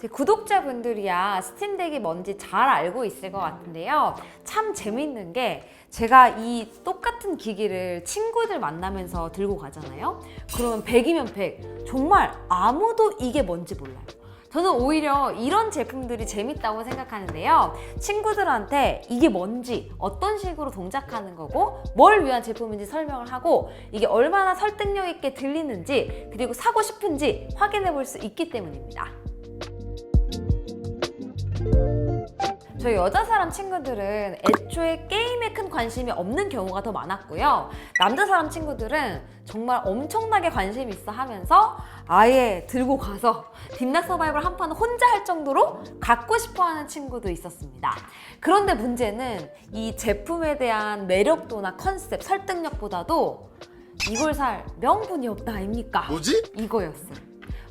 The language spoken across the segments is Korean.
제 구독자분들이야 스팀덱이 뭔지 잘 알고 있을 것 같은데요. 참 재밌는 게 제가 이 똑같은 기기를 친구들 만나면서 들고 가잖아요. 그러면 100이면 100. 정말 아무도 이게 뭔지 몰라요. 저는 오히려 이런 제품들이 재밌다고 생각하는데요. 친구들한테 이게 뭔지, 어떤 식으로 동작하는 거고, 뭘 위한 제품인지 설명을 하고, 이게 얼마나 설득력 있게 들리는지, 그리고 사고 싶은지 확인해 볼 수 있기 때문입니다. 저희 여자 사람 친구들은 애초에 게임에 큰 관심이 없는 경우가 더 많았고요. 남자 사람 친구들은 정말 엄청나게 관심 있어 하면서 아예 들고 가서 딥락 서바이벌 한 판을 혼자 할 정도로 갖고 싶어 하는 친구도 있었습니다. 그런데 문제는 이 제품에 대한 매력도나 컨셉, 설득력보다도 이걸 살 명분이 없다 아닙니까? 뭐지? 이거였어요.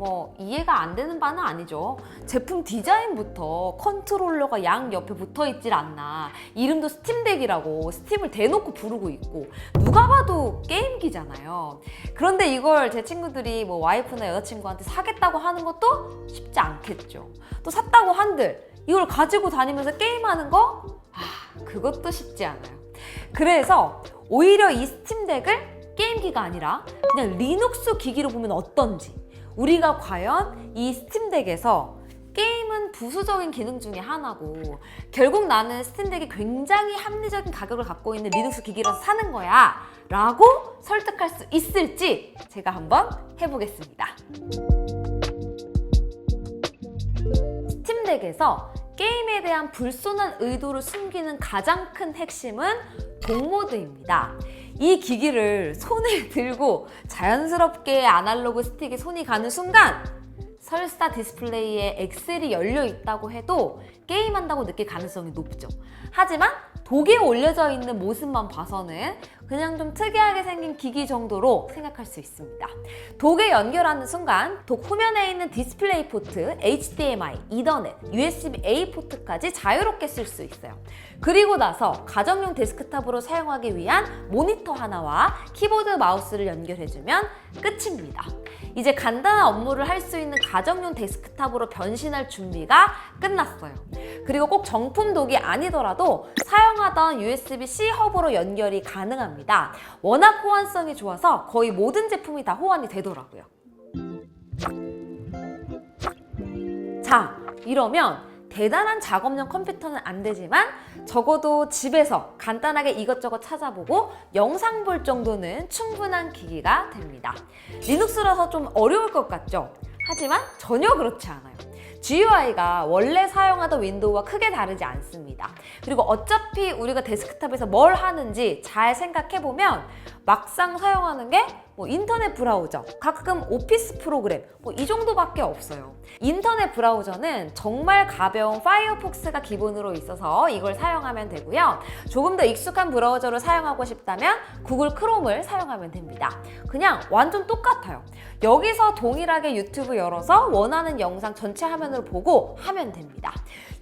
뭐 이해가 안 되는 바는 아니죠. 제품 디자인부터 컨트롤러가 양 옆에 붙어 있질 않나. 이름도 스팀덱이라고 스팀을 대놓고 부르고 있고 누가 봐도 게임기잖아요. 그런데 이걸 제 친구들이 뭐 와이프나 여자친구한테 사겠다고 하는 것도 쉽지 않겠죠. 또 샀다고 한들 이걸 가지고 다니면서 게임하는 거? 아, 그것도 쉽지 않아요. 그래서 오히려 이 스팀덱을 게임기가 아니라 그냥 리눅스 기기로 보면 어떤지 우리가 과연 이 스팀덱에서 게임은 부수적인 기능 중에 하나고 결국 나는 스팀덱이 굉장히 합리적인 가격을 갖고 있는 리눅스 기기라서 사는 거야 라고 설득할 수 있을지 제가 한번 해보겠습니다 스팀덱에서 게임에 대한 불손한 의도를 숨기는 가장 큰 핵심은 동모드입니다. 이 기기를 손에 들고 자연스럽게 아날로그 스틱에 손이 가는 순간 설사 디스플레이에 엑셀이 열려 있다고 해도 게임한다고 느낄 가능성이 높죠. 하지만 독에 올려져 있는 모습만 봐서는 그냥 좀 특이하게 생긴 기기 정도로 생각할 수 있습니다. 독에 연결하는 순간 독 후면에 있는 디스플레이 포트, HDMI, 이더넷, USB-A 포트까지 자유롭게 쓸 수 있어요. 그리고 나서 가정용 데스크탑으로 사용하기 위한 모니터 하나와 키보드 마우스를 연결해주면 끝입니다. 이제 간단한 업무를 할 수 있는 가정용 데스크탑으로 변신할 준비가 끝났어요. 그리고 꼭 정품 독이 아니더라도 사용하던 USB-C 허브로 연결이 가능합니다. 워낙 호환성이 좋아서 거의 모든 제품이 다 호환이 되더라고요. 자, 이러면 대단한 작업용 컴퓨터는 안 되지만 적어도 집에서 간단하게 이것저것 찾아보고 영상 볼 정도는 충분한 기기가 됩니다. 리눅스라서 좀 어려울 것 같죠? 하지만 전혀 그렇지 않아요. GUI가 원래 사용하던 윈도우와 크게 다르지 않습니다. 그리고 어차피 우리가 데스크탑에서 뭘 하는지 잘 생각해보면 막상 사용하는 게 뭐 인터넷 브라우저, 가끔 오피스 프로그램 뭐 이 정도밖에 없어요. 인터넷 브라우저는 정말 가벼운 파이어폭스가 기본으로 있어서 이걸 사용하면 되고요. 조금 더 익숙한 브라우저를 사용하고 싶다면 구글 크롬을 사용하면 됩니다. 그냥 완전 똑같아요. 여기서 동일하게 유튜브 열어서 원하는 영상 전체 화면을 보고 하면 됩니다.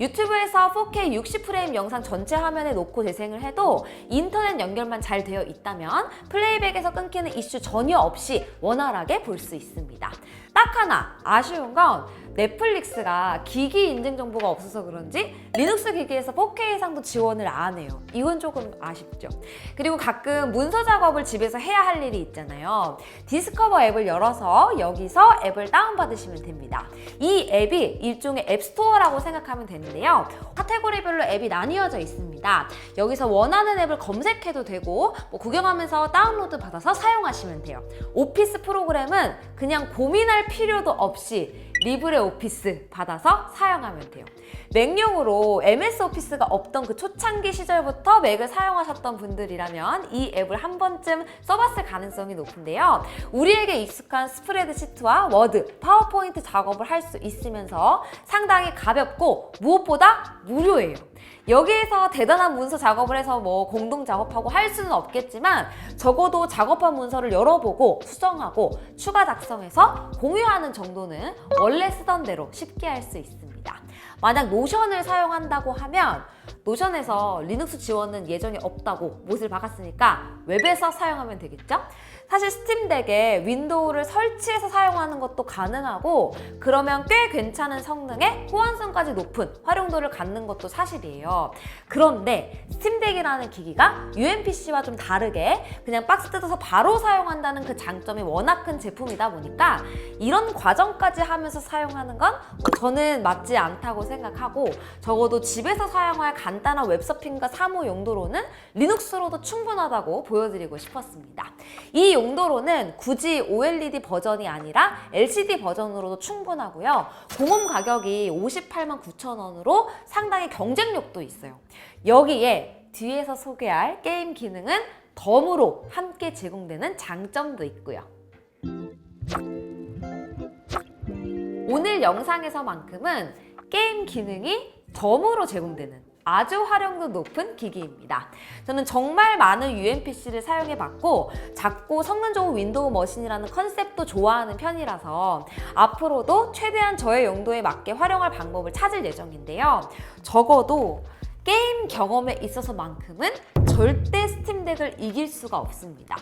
유튜브에서 4K 60프레임 영상 전체 화면에 놓고 재생을 해도 인터넷 연결만 잘 되어 있다면 플레이백에서 끊기는 이슈 전혀 없이 원활하게 볼 수 있습니다. 딱 하나 아쉬운 건 넷플릭스가 기기 인증 정보가 없어서 그런지 리눅스 기기에서 4K 이상도 지원을 안 해요. 이건 조금 아쉽죠. 그리고 가끔 문서 작업을 집에서 해야 할 일이 있잖아요. 디스커버 앱을 열어서 여기서 앱을 다운받으시면 됩니다. 이 앱이 일종의 앱스토어라고 생각하면 되는데요. 카테고리별로 앱이 나뉘어져 있습니다. 여기서 원하는 앱을 검색해도 되고 뭐 구경하면서 다운로드 받아서 사용하시면 돼요. 오피스 프로그램은 그냥 고민할 필요도 없이 리브레 오피스 받아서 사용하면 돼요. 맥용으로 MS 오피스가 없던 그 초창기 시절부터 맥을 사용하셨던 분들이라면 이 앱을 한 번쯤 써봤을 가능성이 높은데요. 우리에게 익숙한 스프레드 시트와 워드, 파워포인트 작업을 할 수 있으면서 상당히 가볍고 무엇보다 무료예요. 여기에서 대단한 문서 작업을 해서 뭐 공동 작업하고 할 수는 없겠지만 적어도 작업한 문서를 열어보고 수정하고 추가 작성해서 공유하는 정도는 원래 쓰던 대로 쉽게 할 수 있습니다. 만약 노션을 사용한다고 하면 노션에서 리눅스 지원은 예정이 없다고 못을 박았으니까 웹에서 사용하면 되겠죠? 사실 스팀덱에 윈도우를 설치해서 사용하는 것도 가능하고 그러면 꽤 괜찮은 성능에 호환성까지 높은 활용도를 갖는 것도 사실이에요. 그런데 스팀덱이라는 기기가 UMPC와 좀 다르게 그냥 박스 뜯어서 바로 사용한다는 그 장점이 워낙 큰 제품이다 보니까 이런 과정까지 하면서 사용하는 건 저는 맞지 않다고 생각하고 적어도 집에서 사용할 간단한 웹서핑과 사무 용도로는 리눅스로도 충분하다고 보여드리고 싶었습니다. 이 용도로는 굳이 OLED 버전이 아니라 LCD 버전으로도 충분하고요. 공홈 가격이 58만 9천 원으로 상당히 경쟁력도 있어요. 여기에 뒤에서 소개할 게임 기능은 덤으로 함께 제공되는 장점도 있고요. 오늘 영상에서만큼은 게임 기능이 덤으로 제공되는 아주 활용도 높은 기기입니다. 저는 정말 많은 UMPC를 사용해봤고 작고 성능 좋은 윈도우 머신이라는 컨셉도 좋아하는 편이라서 앞으로도 최대한 저의 용도에 맞게 활용할 방법을 찾을 예정인데요. 적어도 게임 경험에 있어서만큼은 절대 스팀덱을 이길 수가 없습니다.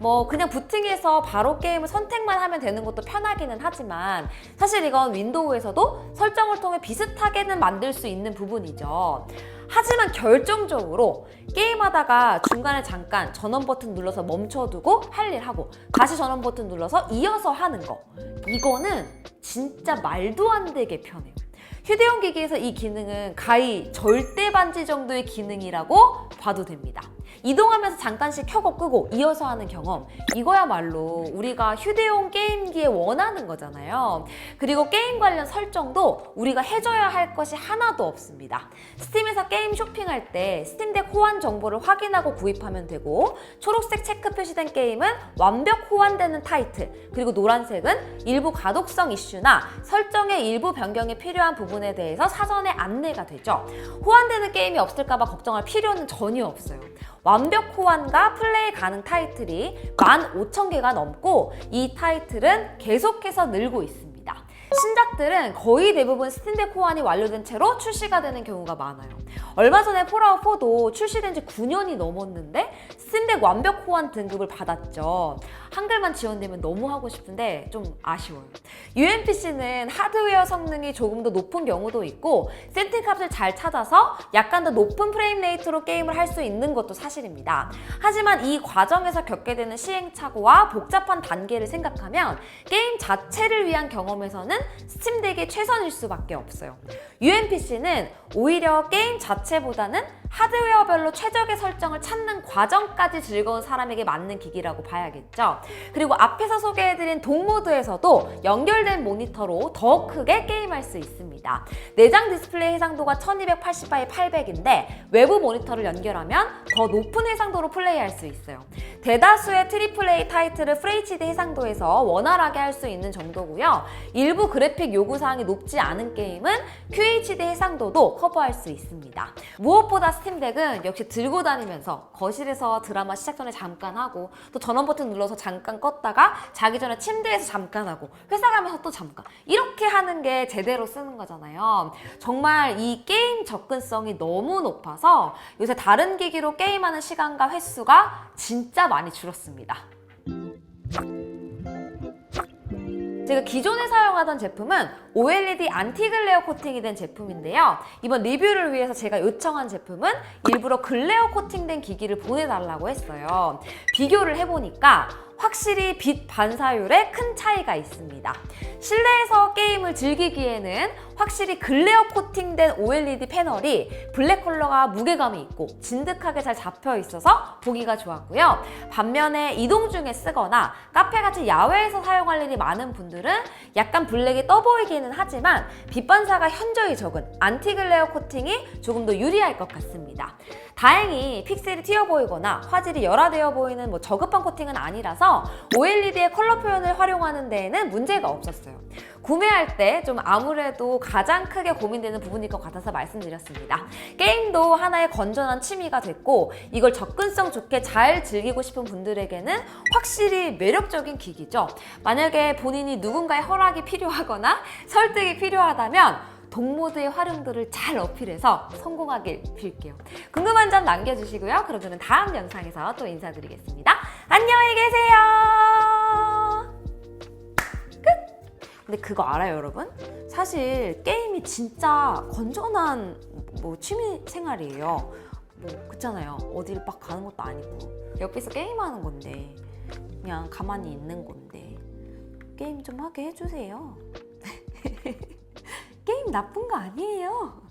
뭐 그냥 부팅해서 바로 게임을 선택만 하면 되는 것도 편하기는 하지만 사실 이건 윈도우에서도 설정을 통해 비슷하게는 만들 수 있는 부분이죠. 하지만 결정적으로 게임하다가 중간에 잠깐 전원 버튼 눌러서 멈춰두고 할 일 하고 다시 전원 버튼 눌러서 이어서 하는 거 이거는 진짜 말도 안 되게 편해요. 휴대용 기기에서 이 기능은 가히 절대 반지 정도의 기능이라고 봐도 됩니다. 이동하면서 잠깐씩 켜고 끄고 이어서 하는 경험 이거야말로 우리가 휴대용 게임기에 원하는 거잖아요. 그리고 게임 관련 설정도 우리가 해줘야 할 것이 하나도 없습니다. 스팀에서 게임 쇼핑할 때 스팀덱 호환 정보를 확인하고 구입하면 되고 초록색 체크 표시된 게임은 완벽 호환되는 타이틀 그리고 노란색은 일부 가독성 이슈나 설정의 일부 변경이 필요한 부분 에 대해서 사전에 안내가 되죠. 호환되는 게임이 없을까봐 걱정할 필요는 전혀 없어요. 완벽 호환과 플레이 가능 타이틀이 15,000개가 넘고 이 타이틀은 계속해서 늘고 있습니다. 신작들은 거의 대부분 스팀덱 호환이 완료된 채로 출시가 되는 경우가 많아요. 얼마 전에 폴아웃 4도 출시된 지 9년이 넘었는데 스팀덱 완벽 호환 등급을 받았죠. 한글만 지원되면 너무 하고 싶은데 좀 아쉬워요. UMPC는 하드웨어 성능이 조금 더 높은 경우도 있고 세팅 값을 잘 찾아서 약간 더 높은 프레임 레이트로 게임을 할 수 있는 것도 사실입니다. 하지만 이 과정에서 겪게 되는 시행착오와 복잡한 단계를 생각하면 게임 자체를 위한 경험에서는 스팀덱이 최선일 수밖에 없어요. UMPC는 오히려 게임 자체보다는 하드웨어별로 최적의 설정을 찾는 과정까지 즐거운 사람에게 맞는 기기라고 봐야겠죠. 그리고 앞에서 소개해드린 동모드에서도 연결된 모니터로 더 크게 게임할 수 있습니다. 내장 디스플레이 해상도가 1280x 800인데 외부 모니터를 연결하면 더 높은 해상도로 플레이할 수 있어요. 대다수의 AAA 타이틀을 FHD 해상도에서 원활하게 할 수 있는 정도고요. 일부 그래픽 요구 사항이 높지 않은 게임은 QHD 해상도도 커버할 수 있습니다. 무엇보다 스팀덱은 역시 들고 다니면서 거실에서 드라마 시작 전에 잠깐 하고 또 전원 버튼 눌러서 잠깐 껐다가 자기 전에 침대에서 잠깐 하고 회사 가면서 또 잠깐 이렇게 하는 게 제대로 쓰는 거잖아요. 정말 이 게임 접근성이 너무 높아서 요새 다른 기기로 게임하는 시간과 횟수가 진짜 많이 줄었습니다. 제가 기존에 사용하던 제품은 OLED 안티글레어 코팅이 된 제품인데요. 이번 리뷰를 위해서 제가 요청한 제품은 일부러 글레어 코팅된 기기를 보내달라고 했어요. 비교를 해보니까 확실히 빛 반사율에 큰 차이가 있습니다. 실내에서 게임을 즐기기에는 확실히 글레어 코팅된 OLED 패널이 블랙 컬러가 무게감이 있고 진득하게 잘 잡혀 있어서 보기가 좋았고요. 반면에 이동 중에 쓰거나 카페 같이 야외에서 사용할 일이 많은 분들은 약간 블랙이 떠 보이기는 하지만 빛 반사가 현저히 적은 안티글레어 코팅이 조금 더 유리할 것 같습니다. 다행히 픽셀이 튀어 보이거나 화질이 열화되어 보이는 뭐 저급한 코팅은 아니라서 OLED의 컬러 표현을 활용하는 데에는 문제가 없었어요. 구매할 때 좀 아무래도 가장 크게 고민되는 부분일 것 같아서 말씀드렸습니다. 게임도 하나의 건전한 취미가 됐고 이걸 접근성 좋게 잘 즐기고 싶은 분들에게는 확실히 매력적인 기기죠. 만약에 본인이 누군가의 허락이 필요하거나 설득이 필요하다면 동모드의 활용도를 잘 어필해서 성공하길 빌게요. 궁금한 점 남겨주시고요. 그럼 저는 다음 영상에서 또 인사드리겠습니다. 안녕히 계세요. 끝! 근데 그거 알아요, 여러분? 사실 게임이 진짜 건전한 뭐 취미 생활이에요. 뭐 그렇잖아요. 어딜 막 가는 것도 아니고 옆에서 게임하는 건데 그냥 가만히 있는 건데 게임 좀 하게 해주세요. 게임 나쁜 거 아니에요.